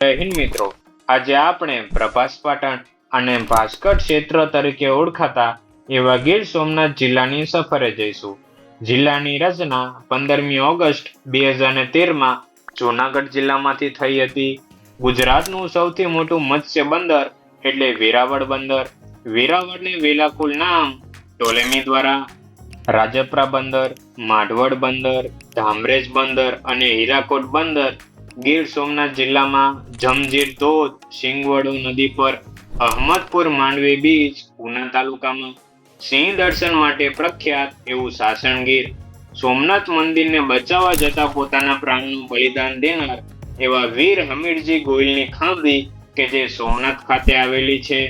હિન્દ મિત્રો. આજે આપણે પ્રભાસ પાટણ અને ભાસ્કર ક્ષેત્ર તરીકે ઓળખાતા એવા ગીર સોમનાથ જિલ્લાની સફરે જઈશું. જિલ્લાની રચના પંદરમી ઓગસ્ટ બે હજાર તેરમાં જૂનાગઢ જિલ્લામાંથી થઈ હતી. ગુજરાતનું સૌથી મોટું મત્સ્ય બંદર એટલે વેરાવળ બંદર. વેરાવળને વેલાકુલ નામ ટોલેમી દ્વારા, રાજપરા બંદર, માઢવડ બંદર, ધામરેજ બંદર અને હીરાકોટ બંદર ગીર સોમનાથ જિલ્લામાં જમજીર ધોધ, સિંગવડો નદી પર અહમદપુર માંડવી બીચ, ઉના તાલુકામાં સિંહ દર્શન માટે પ્રખ્યાત એવું સાસણગીર સોમનાથ મંદિરને બચાવવા જતા પોતાના પ્રાણનું બલિદાન દેનાર એવા વીર હમીરજી ગોયલની ખાંભી કે જે સોમનાથ ખાતે આવેલી છે.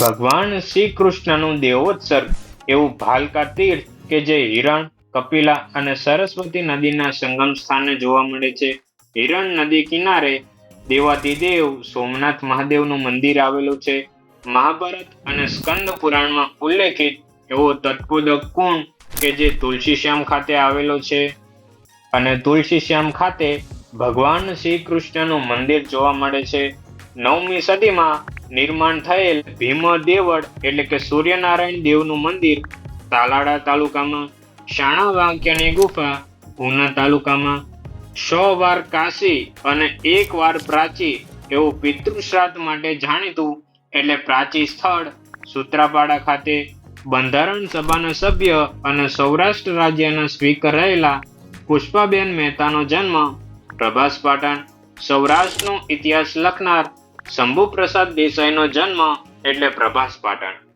ભગવાન શ્રી કૃષ્ણનું દેવોત્સર્ગ એવું ભાલકા તીર્થ કે જે હિરણ, કપિલા અને સરસ્વતી નદીના સંગમ સ્થાને જોવા મળે છે. હિરણ નદી કિનારે દેવાતિદેવ સોમનાથ મહાદેવનું મંદિર આવેલું છે. મહાભારત અને સ્કંદ પુરાણમાં ઉલ્લેખિત એવો તત્પોદક કુંડ કે જે તુલસીશ્યામ ખાતે આવેલો છે. અને તુલસીશ્યામ ખાતે ભગવાન શ્રી કૃષ્ણનું મંદિર જોવા મળે છે. નવમી સદીમાં નિર્માણ થયેલ ભીમ દેવળ એટલે કે સૂર્યનારાયણ દેવનું મંદિર તાલાડા તાલુકામાં, શાણા વાંક્યની ગુફા, ઉના તાલુકામાં સો વાર કાશી અને એક વાર પ્રાચી એવું પિતૃશ્રાદ્ધ માટે જાણીતું એટલે પ્રાચી સ્થળ સૂત્રાપાડા ખાતે બંધારણ સભાના સભ્ય અને સૌરાષ્ટ્ર રાજ્યના સ્પીકર રહેલા પુષ્પાબેન મહેતાનો જન્મ પ્રભાસ પાટણ, સૌરાષ્ટ્રનો ઇતિહાસ લખનાર શંભુ પ્રસાદ દેસાઈનો જન્મ એટલે પ્રભાસ પાટણ.